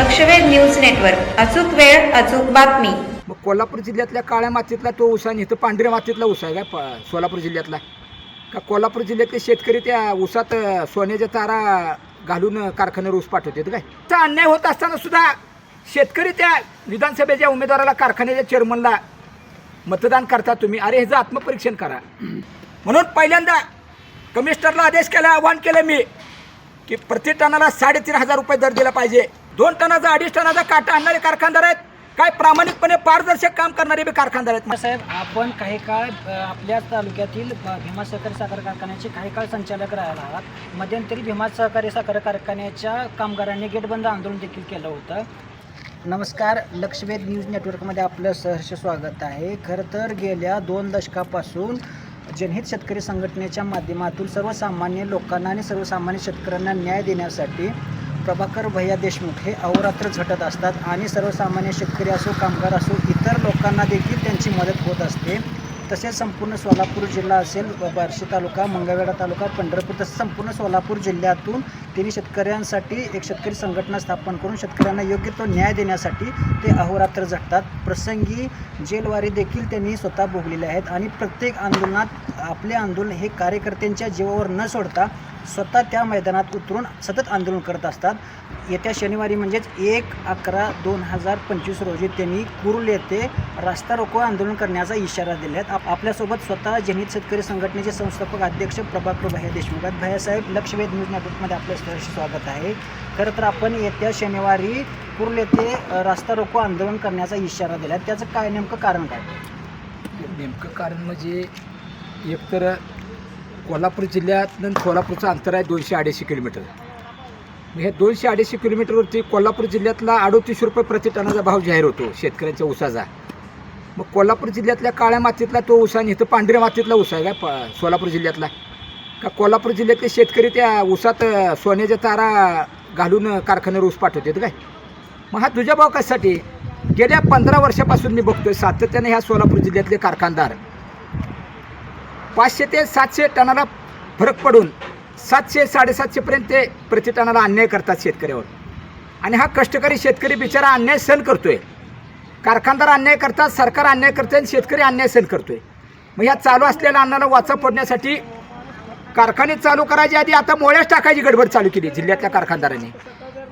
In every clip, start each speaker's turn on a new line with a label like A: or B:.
A: लक्षवेध news network. अचूक वेळ अचूक बातमी.
B: मग कोल्हापूर जिल्ह्यातल्या काळ्या मातीतला तो ऊस आणि इथं पांढऱ्या मातीतला ऊस आहे का? प- सोलापूर जिल्ह्यातला. का कोल्हापूर जिल्ह्यातले शेतकरी त्या ऊसात अं, सोन्याच्या तारा घालून अं, कारखान्यावर ऊस पाठवतात काय? तर अन्याय होत असताना सुद्धा शेतकरी त्या विधानसभेच्या उमेदवाराला कारखान्याच्या चेअरमनला मतदान करता तुम्ही. अरे ह्याचं आत्मपरीक्षण करा. म्हणून पहिल्यांदा कमिशनरला आदेश केला आवाहन केलं मी. की प्रति टनाला साडेतीन हजार रुपये दर दिला पाहिजे. दोन टनाचा अडीच टनाचा काटा आणणारे कारखानदार आहेत. काय प्रामाणिकपणे पारदर्शक काम करणारे बी कारखानदार आहेत.
C: साहेब आपण काही काळ आपल्या तालुक्यातील भीमा सहकारी साखर कारखान्याचे काही काळ संचालक राहिला आहात. मध्यंतरी भीमा सहकारी साखर कारखान्याच्या कामगारांनी गेटबंद आंदोलन देखील केलं होतं. नमस्कार लक्षवेध न्यूज नेटवर्कमध्ये आपलं सहर्ष स्वागत आहे. खरं तर गेल्या दोन दशकापासून जनहित शेतकरी संघटनेच्या माध्यमातून सर्वसामान्य लोकांना आणि सर्वसामान्य शेतकऱ्यांना न्याय देण्यासाठी प्रभाकर भैया देशमुख हे अहोरात्र झटत असतात आणि सर्वसामान्य शेतकरी असो कामगार असो इतर लोकांना देखील त्यांची मदत होत असते. तसेच संपूर्ण सोलापूर जिल्हा असेल बार्शी तालुका मंगळवेढा तालुका पंढरपूर तसेच संपूर्ण सोलापूर जिल्ह्यातून त्यांनी शेतकऱ्यांसाठी एक शेतकरी संघटना स्थापन करून शेतकऱ्यांना योग्य तो न्याय देण्यासाठी ते अहोरात्र झटतात प्रसंगी जेलवारी देखील त्यांनी स्वतः भोगलेले आहेत आणि प्रत्येक आंदोलनात आपले आंदोलन हे कार्यकर्त्यांच्या जीवावर न सोडता स्वतः त्या मैदानात उतरून सतत आंदोलन करत असतात. येत्या शनिवारी म्हणजेच एक अकरा दोन हजार पंचवीस रोजी त्यांनी कुरुल येथे रास्ता रोको आंदोलन करण्याचा इशारा दिला आहे. आपल्यासोबत स्वतः जनित शेतकरी संघटनेचे संस्थापक अध्यक्ष प्रभाकर भैया देशमुख आहेत भैयासाहेब लक्षवेध न्यूज नेटवर्कमध्ये आपलं सहर्ष स्वागत आहे. खरं तर आपण येत्या शनिवारी कुर्ल येथे रास्ता रोको आंदोलन करण्याचा इशारा दिला आहे त्याचं काय नेमकं कारण काय?
B: नेमकं कारण म्हणजे एकतर कोल्हापूर जिल्ह्यात कोल्हापूरचं अंतर आहे दोनशे अडीचशे किलोमीटर. मग हे दोनशे अडीचशे किलोमीटरवरती कोल्हापूर जिल्ह्यातला अडोतीस रुपये प्रति टनाचा भाव जाहीर होतो शेतकऱ्यांच्या ऊसाचा मग कोल्हापूर जिल्ह्यातल्या काळ्या मातीतला तो ऊस आणि इथं पांढऱ्या मातीतला ऊस आहे काय सोलापूर जिल्ह्यातला? का कोल्हापूर जिल्ह्यातले शेतकरी त्या ऊसात सोन्याच्या तारा घालून कारखान्यावर ऊस पाठवतात काय? मग हा तुझ्या भाव कशासाठी गेल्या पंधरा वर्षापासून मी बघतोय सातत्याने ह्या सोलापूर जिल्ह्यातले कारखानदार. पाचशे ते सातशे टनाला फरक पडून सातशे साडेसातशेपर्यंत ते प्रति टनाला अन्याय करतात शेतकऱ्यावर. आणि हा कष्टकरी शेतकरी बिचारा अन्याय सहन करतोय. कारखानदार अन्याय करतात सरकार अन्याय करते आणि शेतकरी अन्याय सहन करतोय. मग या चालू असलेल्या अन्नाला वाचा पडण्यासाठी कारखाने चालू करायच्या आधी आता मोळ्याच टाकायची गडबड चालू केली जिल्ह्यातल्या कारखानदारांनी.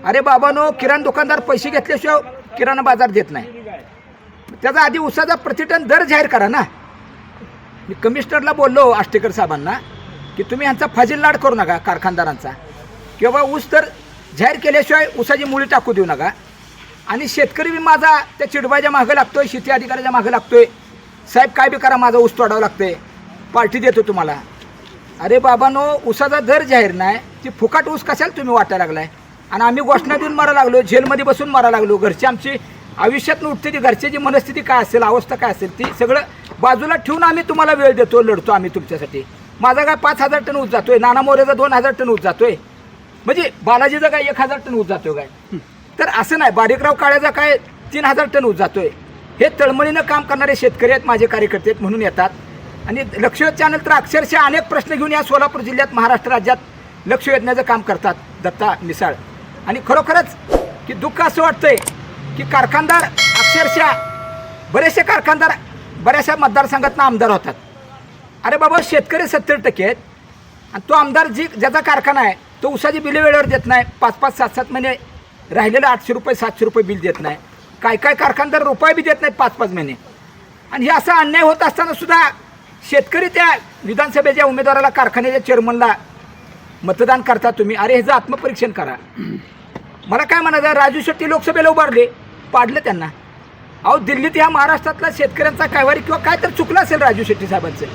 B: अरे बाबानो किराणा दुकानदार पैसे घेतल्याशिवाय किराणा बाजार देत नाही. त्याचा आधी उसाचा प्रतिटन दर जाहीर करा ना. मी कमिशनरला बोललो आष्टेकर साहेबांना की तुम्ही ह्यांचा फाजील लाड करू नका कारखानदारांचा. किंवा ऊस तर जाहीर केल्याशिवाय ऊसाची मुळी टाकू देऊ नका. आणि शेतकरी बी माझा त्या चिडबाच्या मागं लागतोय शेती अधिकाऱ्याच्या मागं लागतोय. साहेब काय बी करा माझा ऊस तोडावं लागतंय. पार्टी देतो तुम्हाला. अरे बाबानो ऊसाचा दर जाहीर नाही. ती फुकाट ऊस कशाला तुम्ही वाटायला लागलाय? आणि आम्ही घोषणा देऊन मारा लागलो जेलमध्ये बसून मारा लागलो. घरची आमची आयुष्यात उठते ती घरच्याची मनस्थिती काय असेल अवस्था काय असेल ती सगळं बाजूला ठेवून आम्ही तुम्हाला वेळ देतो लढतो आम्ही तुमच्यासाठी. माझा काय पाच हजार टन ऊस जातोय नाना मोऱ्याचा दोन हजार टन ऊस जातोय. म्हणजे बालाजीचा काय एक हजार टन ऊस जातोय काय? तर असं नाही बारीकराव काळ्याचा काय तीन हजार टन ऊस जातोय. हे तळमळीनं काम करणारे शेतकरी आहेत माझे कार्यकर्ते आहेत म्हणून येतात. आणि लक्ष चॅनल तर अक्षरशः अनेक प्रश्न घेऊन या सोलापूर जिल्ह्यात महाराष्ट्र राज्यात लक्ष वेधण्याचं काम करतात दत्ता मिसाळ. आणि खरोखरच की दुःख असं वाटतंय की कारखानदार अक्षरशः बरेचसे कारखानदार बऱ्याचशा मतदारसंघातनं आमदार होतात. अरे बाबा शेतकरी सत्तर टक्के आहेत. आणि तो आमदार जी ज्याचा कारखाना आहे तो उसाची बिले वेळेवर देत नाही. पाच पाच सात सात महिने राहिलेलं आठशे रुपये सातशे रुपये बिल देत नाही. काय काय कारखानदार रुपये बी देत नाहीत पाच पाच महिने. आणि हे असा अन्याय होत असताना सुद्धा शेतकरी त्या विधानसभेच्या उमेदवाराला कारखान्याच्या चेअरमनला मतदान करता तुम्ही अरे ह्याचं आत्मपरीक्षण करा. मला काय म्हणायचं राजू शेट्टी लोकसभेला उभारले पाडलं त्यांना. अहो दिल्लीत ह्या महाराष्ट्रातला शेतकऱ्यांचा कायवारी किंवा काय तर चुकलं असेल राजू शेट्टी साहेबांचं.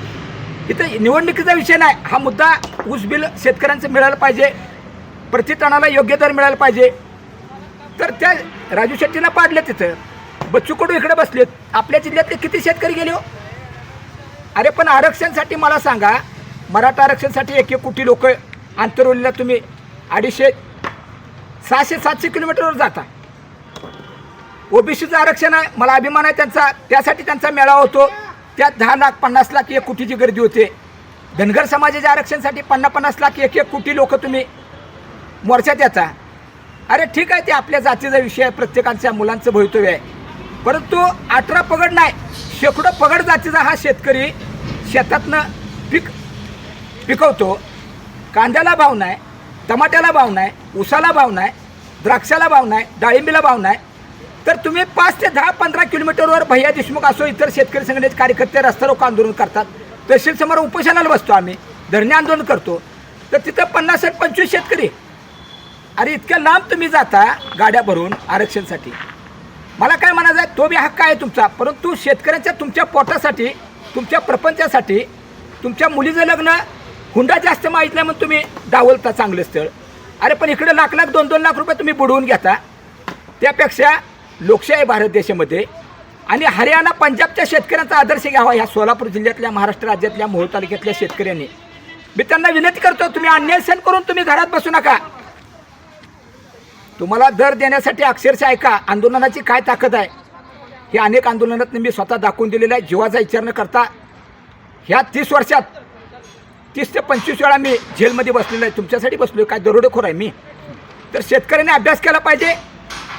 B: इथं निवडणुकीचा विषय नाही हा मुद्दा ऊस बिल शेतकऱ्यांचं मिळायला पाहिजे प्रतितणाला योग्य दर मिळाला पाहिजे तर त्या राजू शेट्टीला पाडलं तिथं. बच्चू कडू इकडे बसलेत. आपल्या जिल्ह्यातले किती शेतकरी गेले हो? अरे पण आरक्षणसाठी मला सांगा मराठा आरक्षणसाठी एक एक कोटी लोक आंतरवलीला तुम्ही अडीचशे सहाशे सातशे किलोमीटरवर जाता. ओबीसीचं आरक्षण आहे मला अभिमान आहे त्यांचा त्यासाठी त्यांचा मेळावा होतो. त्यात दहा लाख पन्नास लाख एक कोटीची गर्दी होते. धनगर समाजाच्या आरक्षणसाठी पन्नास पन्नास लाख एक एक कोटी लोक तुम्ही मोर्चात याचा अरे ठीक आहे ते आपल्या जातीचा विषय आहे प्रत्येकाच्या मुलांचं भवितव्य आहे. परंतु अठरा पगड नाही शेकडो पगड जातीचा हा शेतकरी शेतातनं पिक पिकवतो. कांद्याला भाव नाही टमाट्याला भाव नाही उसाला भाव नाही द्राक्षाला भाव नाही डाळिंबीला भाव नाही. तर तुम्ही पाच ते दहा पंधरा किलोमीटरवर भैया देशमुख असो इतर शेतकरी संघटनेचे कार्यकर्ते रस्ता रोको आंदोलन करतात. तहसील समोर उपोषणाला बसतो आम्ही धरणे आंदोलन करतो. तर तिथं पन्नास पंचवीस शेतकरी अरे इतक्या लांब तुम्ही जाता गाड्या भरून आरक्षणसाठी. मला काय म्हणायचं आहे तो बी हक्क आहे तुमचा. परंतु शेतकऱ्यांच्या तुमच्या पोटासाठी तुमच्या प्रपंचासाठी तुमच्या मुलीचं लग्न हुंडा जास्त माहितलं म्हणून तुम्ही डावलता चांगलं स्थळ. अरे पण इकडे लाख लाख दोन दोन लाख रुपये तुम्ही बुडवून घेता. त्यापेक्षा लोकशाही भारत देशामध्ये आणि हरियाणा पंजाबच्या शेतकऱ्यांचा आदर्श घ्यावा ह्या सोलापूर जिल्ह्यातल्या महाराष्ट्र राज्यातल्या मोहोळ तालुक्यातल्या शेतकऱ्यांनी. मी त्यांना विनंती करतो तुम्ही अन्याय सहन करून तुम्ही घरात बसू नका. तुम्हाला दर देण्यासाठी अक्षरशः ऐका आंदोलनाची काय ताकद आहे? हे अनेक आंदोलनात मी स्वतः दाखवून दिलेलं आहे. जीवाचा विचार न करता ह्या तीस वर्षात तीस ते पंचवीस वेळा मी जेलमध्ये बसलेलो आहे. तुमच्यासाठी बसलो आहे काय दरोडेखोर आहे मी? तर शेतकऱ्यांनी अभ्यास केला पाहिजे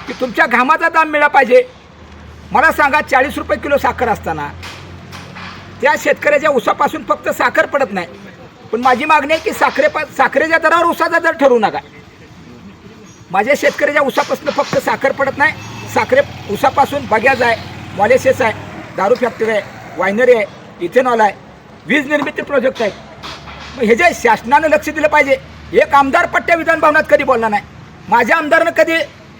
B: की तुमच्या घामाचा दाम मिळाला पाहिजे. मला सांगा चाळीस रुपये किलो साखर असताना त्या शेतकऱ्याच्या उसापासून फक्त साखर पडत नाही. पण माझी मागणी आहे की साखरेपा साखरेच्या दरावर उसाचा दर ठरवू नका. माझ्या शेतकऱ्याच्या उसापासून फक्त साखर पडत नाही. साखरे उसापासून बग्याज आहे. मॉलेसेस आहे. दारू फॅक्टरी आहे. वायनरी आहे. इथेनॉल आहे. वीज निर्मिती प्रोजेक्ट आहेत मग हे जे शासनानं लक्ष दिलं पाहिजे एक आमदार पट्ट्या विधानभवनात कधी बोलला नाही. माझ्या आमदारनं कधी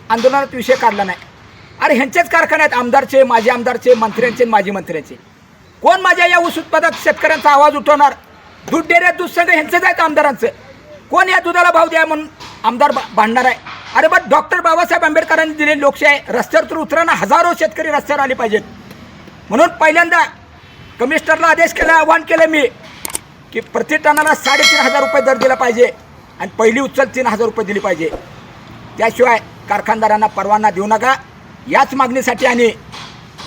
B: आंदोलनात विषय काढला नाही. अरे ह्यांचेच कारखाने आहेत. आमदारचे माजी आमदारचे मंत्र्यांचे माजी मंत्र्यांचे. कोण माझ्या या ऊस उत्पादक शेतकऱ्यांचा आवाज उठवणार? दूध डेऱ्यात दूध संघ ह्यांचंच आहेत आमदारांचं. कोण या दुधाला भाव द्या म्हणून आमदार भा- भांडणार आहे? अरे बट डॉक्टर बाबासाहेब आंबेडकरांनी दिलेली लोकशाही रस्त्यावर तर उतराना हजारो शेतकरी रस्त्यावर आले पाहिजेत. म्हणून पहिल्यांदा कमिशनरला आदेश केला आव्हान केलं मी की प्रति टनाला साडेतीन हजार रुपये दर दिला पाहिजे आणि पहिली उचल तीन हजार रुपये दिली पाहिजे. त्याशिवाय कारखानदारांना परवाना देऊ नका. याच मागणीसाठी आणि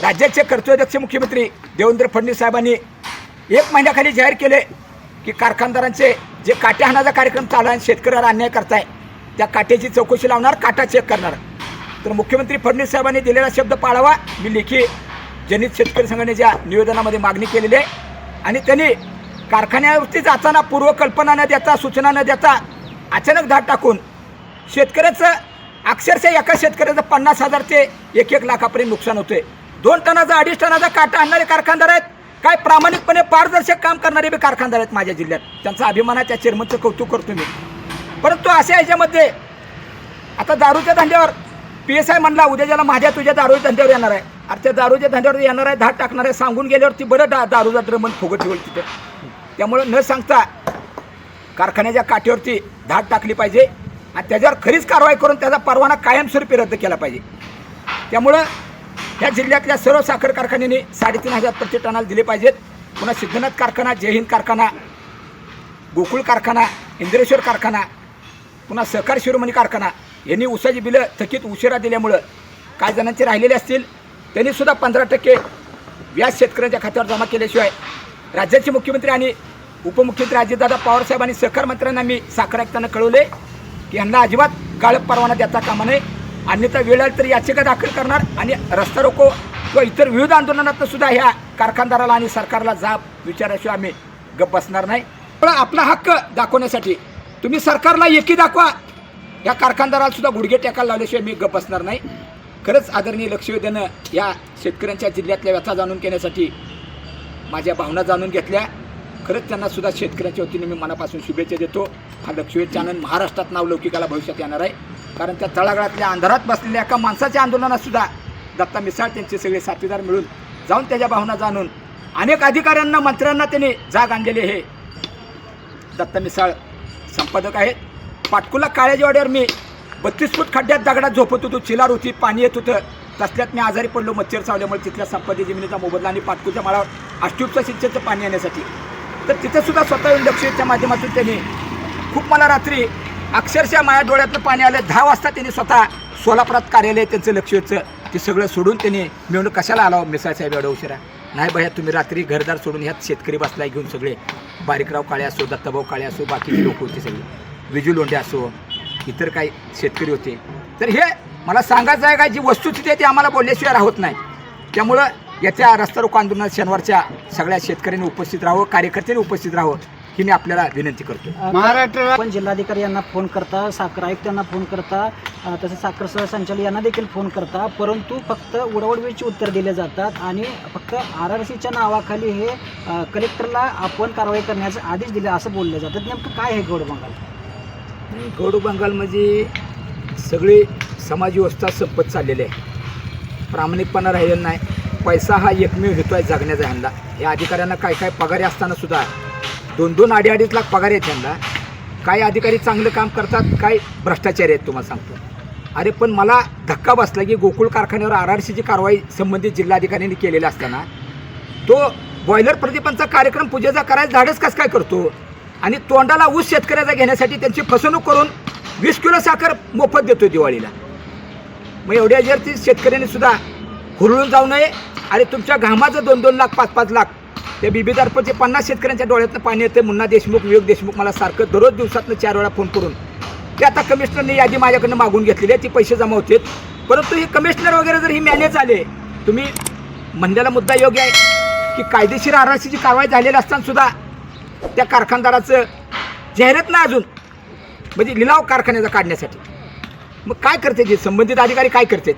B: राज्याचे कर्तव्यध्यक्ष मुख्यमंत्री देवेंद्र फडणवीस साहेबांनी एक महिन्याखाली जाहीर केले की कारखानदारांचे जे काट्याहानाचा कार्यक्रम चालू आहे शेतकऱ्याला अन्याय करताय त्या काट्याची चौकशी लावणार काटा चेक करणार. तर मुख्यमंत्री फडणवीस साहेबांनी दिलेला शब्द पाळावा. मी लेखी जनित शेतकरी संघटनेच्या निवेदनामध्ये मागणी केलेली आहे. आणि त्यांनी कारखान्यावरती जाताना पूर्वकल्पना न देता सूचना न देता अचानक धाड टाकून शेतकऱ्याचं अक्षरशः एका शेतकऱ्याचं पन्नास हजार ते एक एक लाखापर्यंत नुकसान होते दोन टनाचा अडीच टनाचा काटा आणणारे कारखानदार आहेत. काय प्रामाणिकपणे पारदर्शक काम करणारे बी कारखानदार आहेत माझ्या जिल्ह्यात. त्यांचा अभिमान आहे त्या चेअरमनचं कौतुक करतो मी. परंतु अशा ह्याच्यामध्ये आता दारूच्या धंद्यावर पी एस आय म्हणला उद्या ज्याला माझ्या तुझ्या दारूच्या धंद्यावर येणार आहे. अरे त्या दारूच्या धंद्यावर येणार आहे धाड टाकणार आहे सांगून गेल्यावर ती बरं दा दारूचा ड्रमन फुगत ठेवल तिथे. त्यामुळं न सांगता कारखान्याच्या काठीवरती धाड टाकली पाहिजे आणि त्याच्यावर खरीच कारवाई करून त्याचा परवाना कायमस्वरूपी रद्द केला पाहिजे. त्यामुळं ह्या जिल्ह्यातल्या सर्व साखर कारखान्यांनी साडेतीन हजार प्रति टनाला दिले पाहिजेत. पुन्हा सिद्धनाथ कारखाना जय हिंद कारखाना गोकुळ कारखाना इंद्रेश्वर कारखाना पुन्हा सहकार शिरोमणी कारखाना. यांनी उसाची बिलं थकीत उशिरा दिल्यामुळं काही जणांचे राहिलेले असतील त्यांनी सुद्धा पंधरा टक्के व्याज शेतकऱ्यांच्या खात्यावर जमा केल्याशिवाय राज्याचे मुख्यमंत्री आणि उपमुख्यमंत्री अजितदादा पवारसाहेब आणि सहकार मंत्र्यांना मी साखर आयुक्तांना कळवले की यांना अजिबात गाळप परवाना देता कामा नये. अन्यथा वेळ आली तर याचिका दाखल करणार आणि रस्ता रोको किंवा इतर विविध आंदोलनात सुद्धा ह्या कारखानदाराला आणि सरकारला जाब विचाराशिवाय आम्ही गप बसणार नाही. पण आपला हक्क दाखवण्यासाठी तुम्ही सरकारला एकी दाखवा. या कारखानदाराला सुद्धा गुडघे टेकायला लावल्याशिवाय मी गप बसणार नाही. खरंच आदरणीय लक्ष देणं या शेतकऱ्यांच्या जिल्ह्यातल्या व्यथा जाणून घेण्यासाठी माझ्या भावना जाणून घेतल्या. खरंच त्यांना सुद्धा शेतकऱ्यांच्या वतीने मी मनापासून शुभेच्छा देतो. हा लक्षवेध चॅनल महाराष्ट्रात नाव लौकिकाला भविष्यात येणार आहे. कारण त्या तळागाळातल्या अंधारात बसलेल्या एका माणसाच्या आंदोलनात सुद्धा दत्ता मिसाळ त्यांचे सगळे साथीदार मिळून जाऊन त्याच्या भावना जाणून अनेक अधिकाऱ्यांना मंत्र्यांना त्यांनी जाग आणलेले हे दत्ता मिसाळ संपादक आहेत. पाटकुला काळ्याच्या मी बत्तीस फूट खड्ड्यात दगडात झोपत होतो. चिलार होती पाणी येत होतं. तसल्यात मी आजारी पडलो. मच्छर चावल्यामुळे तिथल्या संपत्ती जमिनीचा मोबदला आणि पाटकूच्या माळावर अष्टुपचं सिंचनचं पाणी येण्यासाठी तर तिथंसुद्धा स्वतः येऊन लक्षच्या माध्यमातून त्यांनी खूप मला रात्री अक्षरशः माझ्या डोळ्यातलं पाणी आलं. दहा वाजता त्यांनी स्वतः सोलापुरात कार्यालय त्यांचं लक्ष येतं ते सगळं सोडून त्यांनी मिळून कशाला आला मिसाळ साहेब एवढं उशिरा. नाही भैया तुम्ही रात्री घरदार सोडून ह्यात शेतकरी बसलाय घेऊन सगळे बारीकराव काळे असो दत्ताभाऊ काळे असो बाकीचे लोक होते सगळे. विजू लोंढे असो इतर काही शेतकरी होते. तर हे मला सांगायचं आहे का जी वस्तुस्थिती आहे ती आम्हाला बोलल्याशिवाय राहत नाही. त्यामुळं येत्या रस्ता रोको आंदोलनात शनिवारच्या सगळ्या शेतकऱ्यांनी उपस्थित राहावं कार्यकर्त्यांनी उपस्थित राहावं. ही मी आपल्याला विनंती करतो
C: महाराष्ट्र आपण जिल्हाधिकारी यांना फोन करता साखर आयुक्त यांना फोन करता अ, तसेच साखर सहसंचालक यांना देखील फोन करता परंतु फक्त उडवडवीची उत्तर दिले जातात आणि फक्त आर आर सीच्या नावाखाली हे अ, कलेक्टरला आपण कारवाई करण्याचे आदेश दिले असं बोलले जातात. नेमकं काय हे गौड बंगाल?
B: गौडू बंगालमध्ये सगळी समाज व्यवस्था संपत चाललेली आहे प्रामाणिकपणा राहिलेला नाही. पैसा हा एकमेव हेतू आहे जगण्याचा ह्यांना. या अधिकाऱ्यांना काय काय पगारी असताना सुद्धा दोन दोन अडी अडीच लाख पगार आहेत त्यांना. काही अधिकारी चांगलं काम करतात काही भ्रष्टाचारी आहेत तुम्हाला सांगतो. अरे पण मला धक्का बसला की गोकुळ कारखान्यावर आर आर सीची कारवाई संबंधित जिल्हाधिकाऱ्यांनी केलेला असताना तो बॉयलर प्रदीपांचा कार्यक्रम पूजेचा करायला झाडच कसं काय करतो? आणि तोंडाला ऊस शेतकऱ्याचा घेण्यासाठी त्यांची फसवणूक करून वीस किलो साखर मोफत देतो दिवाळीला. मग एवढ्या जर ती शेतकऱ्यांनी सुद्धा हुरळून जाऊ नये. आणि तुमच्या घामाचं दोन दोन लाख पाच पाच लाख त्या बीबी दर्पणचे पन्नास शेतकऱ्यांच्या डोळ्यातनं पाणी येतं मुन्ना देशमुख विवेक देशमुख मला सारखं दररोज दिवसातनं चार वेळा फोन करून. ते आता कमिशनरने यादी माझ्याकडनं मागून घेतलेली आहे. ती पैसे जमा होते परंतु हे कमिशनर वगैरे जर ही मॅनेज झाले तुम्ही म्हणलेला मुद्दा योग्य आहे की कायदेशीर आर आर सीची कारवाई झालेली असतानासुद्धा त्या कारखानदाराचं जाहिरात नाही अजून. म्हणजे लिलाव कारखान्याचा काढण्यासाठी. मग काय करते? जे संबंधित अधिकारी काय करते?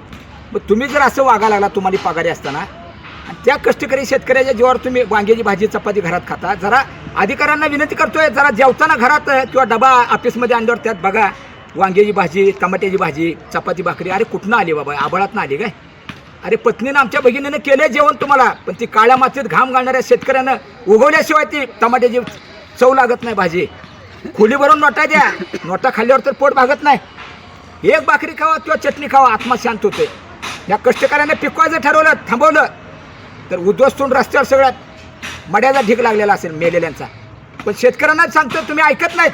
B: मग तुम्ही जर असं वागा लागला तुम्हाला पगारी असताना त्या कष्टकरी शेतकऱ्याच्या जीवावर तुम्ही वांग्याची भाजी चपाती घरात खाता. जरा अधिकाऱ्यांना विनंती करतोय जरा जेवताना घरात किंवा डबा ऑफिसमध्ये आणल्यावर त्यात बघा वांग्याची भाजी टमाट्याची भाजी चपाती भाकरी अरे कुठनं आली बाबा आबाळातनं आली काय? अरे पत्नीनं आमच्या भगिनीनं केलं जेवण तुम्हाला पण ती काळ्या मातीत घाम घालणाऱ्या शेतकऱ्यानं उगवल्याशिवाय ती टमाट्याची चव लागत नाही भाजी. खोली भरून नोटा द्या. नोटा खाल्ल्यावर तर पोट भागत नाही. एक भाकरी खावा किंवा चटणी खावा आत्मा शांत होते या कष्टकऱ्याने पिकवायचं ठरवलं थांबवलं. तर उद्ध्वस्तून रस्त्यावर सगळ्यात मड्याचा ढीक लागलेला असेल मेलेल्यांचा. पण शेतकऱ्यांना सांगतो तुम्ही ऐकत नाहीत.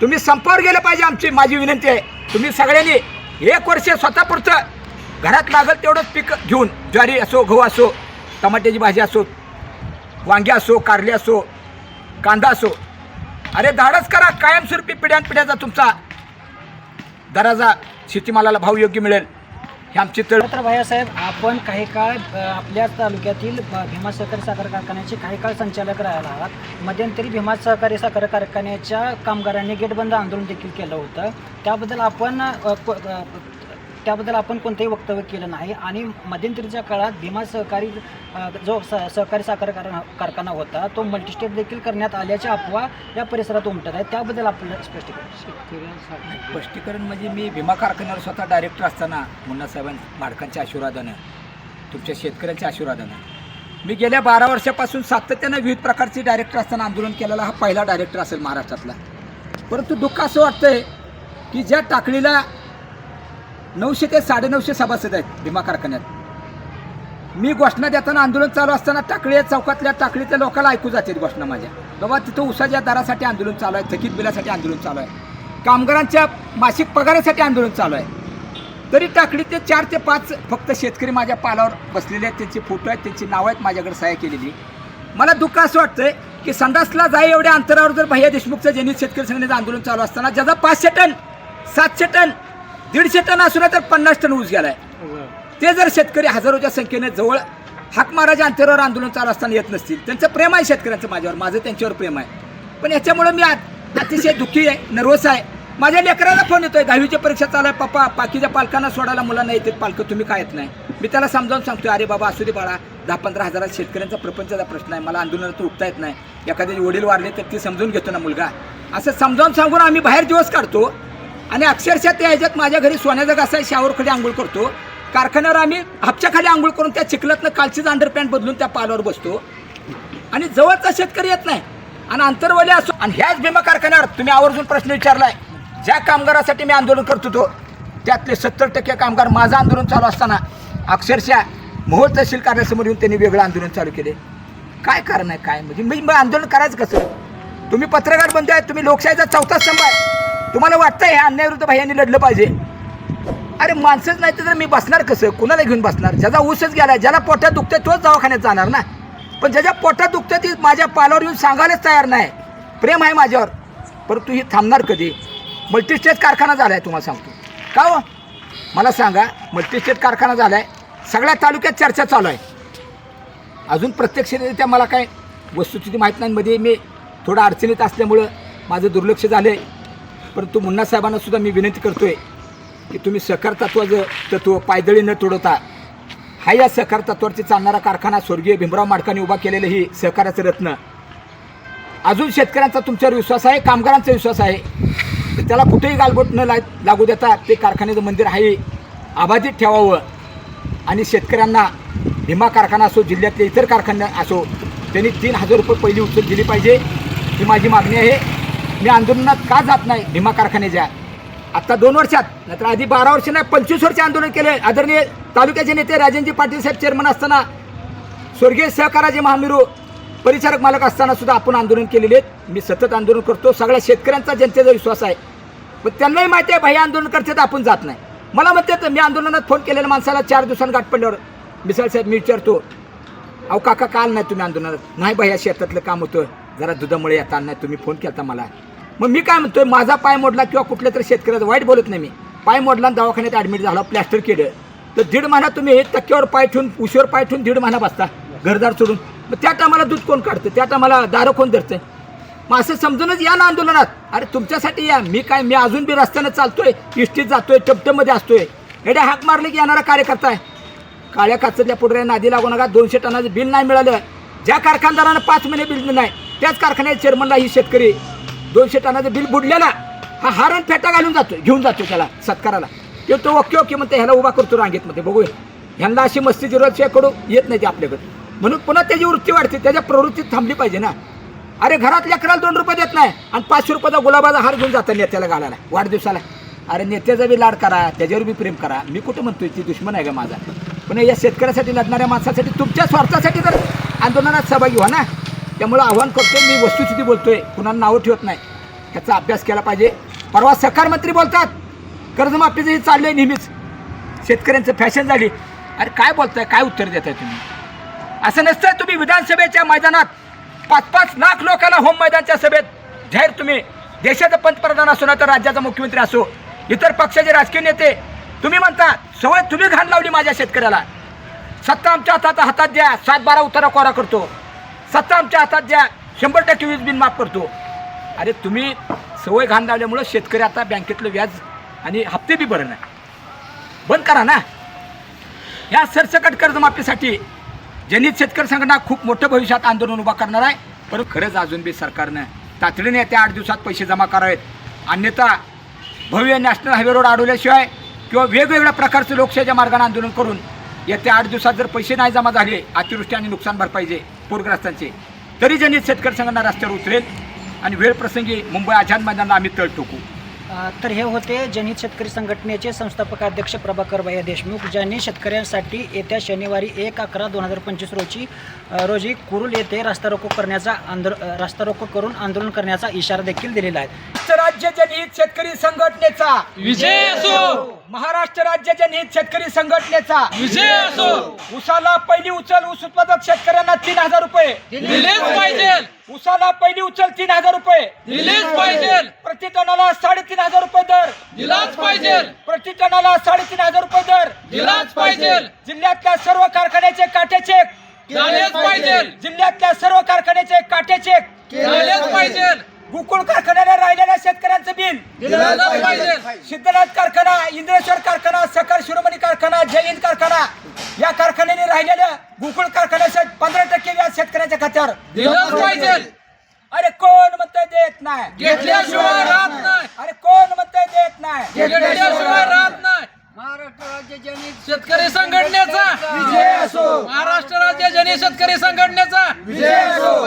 B: तुम्ही संपावर गेलं पाहिजे आमची माझी विनंती आहे. तुम्ही सगळ्यांनी एक वर्ष स्वतःपुरतं घरात लागल तेवढंच पीक घेऊन ज्वारी असो गहू असो टमाट्याची भाजी असो वांगी असो कारले असो कांदा असो अरे धाडस करा कायमस्वरूपी पिढ्यान पिढ्याचा तुमचा. दराचा शेतीमालाला भाव योग्य मिळेल. हे आमची तळ
C: तर भैयासाहेब आपण काही काळ अ, आपल्या तालुक्यातील अ, भीमा सहकारी साखर कारखान्याचे काही काळ संचालक राहिला आहात. मध्यंतरी भीमा सहकारी साखर कारखान्याच्या कामगारांनी गेटबंद आंदोलन देखील केलं होतं. त्याबद्दल आपण अ, प- अ, त्याबद्दल आपण कोणतंही वक्तव्य केलं नाही. आणि मध्यंतरीच्या काळात भीमा सहकारी जो स- सहकारी साखर कारखाना होता तो मल्टीस्टेट देखील करण्यात आल्याच्या अफवा या परिसरात उमटत आहे त्याबद्दल आपलं स्पष्टीकरण.
B: स्पष्टीकरण म्हणजे मी भीमा कारखान्यावर स्वतः डायरेक्टर असताना मुन्ना साहेबांच्या माडकांच्या आशीर्वादानं तुमच्या शेतकऱ्यांच्या आशीर्वादानं. मी गेल्या बारा वर्षापासून सातत्यानं विविध प्रकारचे डायरेक्टर असताना आंदोलन केलेला हा पहिला डायरेक्टर असेल महाराष्ट्रातला. परंतु दुःख असं वाटतंय की ज्या टाकळीला नऊशे ते साडेनऊशे सभासद आहेत भीमा कारखान्यात. मी घोषणा देताना आंदोलन चालू असताना टाकळी चौकातल्या टाकळीतल्या लोकांना ऐकू जाते घोषणा माझ्या. बाबा तिथं उसाच्या दरासाठी आंदोलन चालू आहे थकीत बिलासाठी आंदोलन चालू आहे. कामगारांच्या मासिक पगारासाठी आंदोलन चालू आहे. तरी टाकळी ते चार ते पाच फक्त शेतकरी माझ्या पालावर बसलेले आहेत त्यांचे फोटो आहेत त्यांची नावं आहेत माझ्याकडे सहाय्य केलेली. मला दुःख असं वाटतंय की संडासला जाई एवढ्या अंतरावर जर भैया देशमुखचं जनित शेतकरी संघटनेचं आंदोलन चालू असताना ज्याचा पाचशे टन सातशे टन दीडशे टन असू तर पन्नास टन ऊस गेलाय. ते जर शेतकरी हजारोच्या संख्येने जवळ हाक माराच्या अंतरावर आंदोलन चालू असताना येत नसतील त्यांचं प्रेम आहे शेतकऱ्यांचं माझ्यावर. माझं त्यांच्यावर प्रेम आहे. पण याच्यामुळं मी अतिशय दुःखी आहे नर्वस आहे. माझ्या लेकराला फोन येतोय दहावीची परीक्षा चालू आहे पप्पा बाकीच्या पालकांना सोडायला मुलांना येते पालकं तुम्ही काय येत नाही. मी त्याला समजावून सांगतोय अरे बाबा असू दे बाळा दहा पंधरा हजारात शेतकऱ्यांचा प्रपंचाचा प्रश्न आहे मला आंदोलनात उठता येत नाही. एखाद्याचे वडील वारले तर ते समजून घेतो ना मुलगा. असं समजावून सांगून आम्ही बाहेर दिवस काढतो. आणि अक्षरशः त्या ह्याच्यात माझ्या घरी सोन्याचा घासा आहे शावरखाली आंघोळ करतो. कारखान्यावर आम्ही हापच्याखाली आंघोळ करून त्या चिखलातनं कालचीच अंडरपॅन्ट बदलून त्या पालावर बसतो. आणि जवळचा शेतकरी येत नाही. आणि अंतरवले असो आणि ह्याच भीमा कारखान्यावर तुम्ही आवर्जून प्रश्न विचारलाय ज्या कामगारासाठी मी आंदोलन करत होतो त्यातले सत्तर टक्के कामगार माझं आंदोलन चालू असताना अक्षरशः मोहोळ तहसील कार्यासमोर येऊन त्यांनी वेगळं आंदोलन चालू केले. काय कारण आहे काय? म्हणजे मी मग आंदोलन करायचं कसं? तुम्ही पत्रकार बंधू आहे तुम्ही लोकशाहीचा चौथा स्तंभ आहे. तुम्हाला वाटतं हे अन्यायविरुद्ध भैयांनी लढलं पाहिजे? अरे माणसंच नाही तर मी बसणार कसं? कुणाला घेऊन बसणार? ज्याचा ऊसच गेला ज्याला पोटात दुखतं तोच दवाखान्यात जाणार ना? पण ज्याच्या पोटात दुखतं ती माझ्या पालावर येऊन सांगायलाच तयार नाही. प्रेम आहे माझ्यावर. परंतु ही थांबणार कधी? मल्टीस्टेट कारखाना झाला आहे तुम्हाला सांगतो. का हो? मला सांगा मल्टीस्टेट कारखाना झाला आहे सगळ्या तालुक्यात चर्चा चालू आहे. अजून प्रत्यक्षरित्या मला काय वस्तुस्थिती माहीत नाही. मध्ये मी थोडं अडचणीत असल्यामुळं माझं दुर्लक्ष झालं आहे परंतु मुन्ना साहेबांना सुद्धा मी विनंती करतो आहे की तुम्ही सहकार तत्वाचं तत्व पायदळी न तोडवता हा या सहकार तत्वावरती चालणारा कारखाना स्वर्गीय भीमराव माडकांनी उभा केलेलं ही सहकाराचं रत्न. अजून शेतकऱ्यांचा तुमच्यावर विश्वास आहे कामगारांचा विश्वास आहे. तर त्याला कुठेही गालबोट न ला लागू देता ते कारखान्याचं मंदिर आहे अबाधित ठेवावं आणि शेतकऱ्यांना भीमा कारखाना असो जिल्ह्यातले इतर कारखाने असो त्यांनी तीन हजार रुपये पहिली उचल दिली पाहिजे ही माझी मागणी आहे. मी आंदोलनात का जात नाही? भीमा कारखान्याच्या. आत्ता दोन वर्षात नाहीतर आधी बारा वर्ष नाही पंचवीस वर्ष आंदोलन केले. आदरणीय तालुक्याचे नेते राजेंद्र पाटील साहेब चेअरमन असताना स्वर्गीय सहकाराचे महामिरू परिचारक मालक असताना सुद्धा आपण आंदोलन केलेले आहेत. मी सतत आंदोलन करतो. सगळ्या शेतकऱ्यांचा जनतेचा विश्वास आहे. पण त्यांनाही माहिती आहे भाई आंदोलन करते तर आपण जात नाही. मला म्हणते तर मी आंदोलनात फोन केलेल्या माणसाला चार दिवसांनी गाठ पडल्यावर. मिसाळ साहेब मी विचारतो अहो काका काल नाही तुम्ही आंदोलनात? नाही भैया शेतातलं काम होतं. जरा दुधामुळे येता नाही तुम्ही फोन केला मला. मग मी काय म्हणतोय माझा पाय मोडला किंवा कुठल्या तरी शेतकऱ्याचा वाईट बोलत नाही मी. पाय मोडला आणि दवाखान्यात ॲडमिट झाला प्लॅस्टर केलं. तर दीड महिना तुम्ही टक्क्यावर पाय ठेवून उशीवर पाय ठेवून दीड महिना बसता घरदार सोडून. मग त्या टायमाला दूध कोण काढतं? त्या टायमाला दारं कोण धरतं? मग असं समजूनच या ना आंदोलनात. अरे तुमच्यासाठी या. मी काय मी अजून बी रस्त्यानं चालतोय इष्टीत जातोय टपटमध्ये असतोय. एवढ्या हाक मारले की येणारा कार्यकर्ता आहे. काळ्या काचतल्या पुढे नादी लागू नका दोनशे टनाचं बिल नाही मिळालं. ज्या कारखानदारानं पाच महिने बिल दिलं नाही त्याच कारखान्याच्या चेअरमनला ही शेतकरी. दोनशे टनाचं बिल बुडलेला. हा हारण फेटा घालून जातो घेऊन जातो त्याला सत्काराला. येतो तो ओके ओके म्हणते ह्याला उभा करतो रांगेत मध्ये बघूया. ह्यांना अशी मस्ती जिरोच्या येत नाही ते आपल्याकडे. म्हणून पुन्हा त्याची वृत्ती वाढते त्याच्या प्रवृत्ती थांबली पाहिजे ना. अरे घरात लेकराला दोन रुपये देत नाही आणि पाचशे रुपयाचा गुलाबाचा हार घेऊन जातात नेत्याला घालायला वाढदिवसाला. अरे नेत्याचा बी लाड करा त्याच्यावर बी प्रेम करा. मी कुठं म्हणतोय ती दुश्मन आहे का माझा. पण या शेतकऱ्यासाठी लढणाऱ्या माणसासाठी तुमच्या स्वार्थासाठी तर आंदोलनात सहभागी व्हा ना. त्यामुळं आव्हान करतोय मी वस्तुस्थिती बोलतोय. कुणाला नावं ठेवत नाही. त्याचा अभ्यास केला पाहिजे. परवा सहकार मंत्री बोलतात कर्जमाफीचं हे आहे नेहमीच. शेतकऱ्यांचं फॅशन झाली. अरे काय बोलताय? काय उत्तर देताय तुम्ही? असं नसतं तुम्ही विधानसभेच्या मैदानात पाच पाच लाख लोकांना होम मैदानच्या सभेत जाहीर तुम्ही. देशाचा पंतप्रधान असो ना तर राज्याचा मुख्यमंत्री असो इतर पक्षाचे राजकीय नेते. तुम्ही म्हणता सवय तुम्ही घाण लावली माझ्या शेतकऱ्याला. सत्ता आमच्या हातात हातात द्या सात बारा उतारा कोरा करतो. सत्ता आमच्या हातात द्या. शंभर टक्के वीज बिल माफ करतो. अरे तुम्ही सवय घाण लावल्यामुळं शेतकरी आता बँकेतलं व्याज आणि हप्ते बी भरणं बंद करा ना. या सरसकट कर्जमाफीसाठी जनित शेतकरी संघटना खूप मोठं भविष्यात आंदोलन उभा करणार आहे. पण खरंच अजून बी सरकारनं तातडीने येत्या आठ दिवसात पैसे जमा करावेत. अन्यथा भव्य नॅशनल हायवे रोड अडवल्याशिवाय किंवा वेगवेगळ्या प्रकारचं लोकशाहीच्या मार्गाने आंदोलन करून येत्या आठ दिवसात जर पैसे नाही जमा झाले अतिवृष्टी आणि नुकसान भरपाईचे पूरग्रस्तांचे. तरी जनहित शेतकरी संघांना रस्त्यावर उतरेल आणि वेळप्रसंगी मुंबई आझाद मैदानाला आम्ही तळ टोकू
C: तर हे होते जनहित शेतकरी संघटनेचे संस्थापक अध्यक्ष प्रभाकर भैया देशमुख ज्यांनी शेतकऱ्यांसाठी येत्या शनिवारी एक अकरा दोन हजार पंचवीस रोजी रोजी कुरुल येथे रास्ता रोको करण्याचा आंदोल अ, रास्ता रोको करून आंदोलन करण्याचा इशारा देखील दिलेला आहे.
B: महाराष्ट्र राज्य जनहित शेतकरी संघटनेचा.
D: विजय असो!
B: महाराष्ट्र राज्य जनहित शेतकरी संघटनेचा.
D: विजय असो!
B: उसाला पहिली उचल ऊस उत्पादक शेतकऱ्यांना तीन हजार रुपये.
D: दिलेच पाहिजे.
B: उसाला पहिली उचल तीन हजार रुपये.
D: दिलेच पाहिजे.
B: प्रति टनाला साडेतीन हजार रुपये दर.
D: दिलाच पाहिजे.
B: प्रति टनाला साडेतीन हजार रुपये दर.
D: दिलाच पाहिजे.
B: जिल्ह्यातल्या सर्व कारखान्याचे काटे चेक
D: पाहिजे.
B: जिल्ह्यातल्या सर्व कारखान्याचे काटे चेक
D: पाहिजे.
B: गोकुळ कारखान्याला राहिलेल्या शेतकऱ्यांचं बिल. सिद्धनाथ कारखाना इंद्रेश्वर कारखाना सकार शिरोमणी कारखाना हिंद कारखाना या कारखान्याने राहिलेल्या गोकुळ कारखान्याच्या पंधरा टक्के व्याज शेतकऱ्याच्या खात्यावर.
D: पाहिजे.
B: अरे कोण म्हणतंय देत नाही?
D: घेतल्याशिवाय राहत नाही.
B: अरे कोण म्हणतंय देत नाही?
D: घेतल्याशिवाय राहत नाही. शेतकरी संघटनेचा.
B: विजय असो.
D: महाराष्ट्र राज्य जनी शेतकरी संघटनेचा.
B: विजय असो.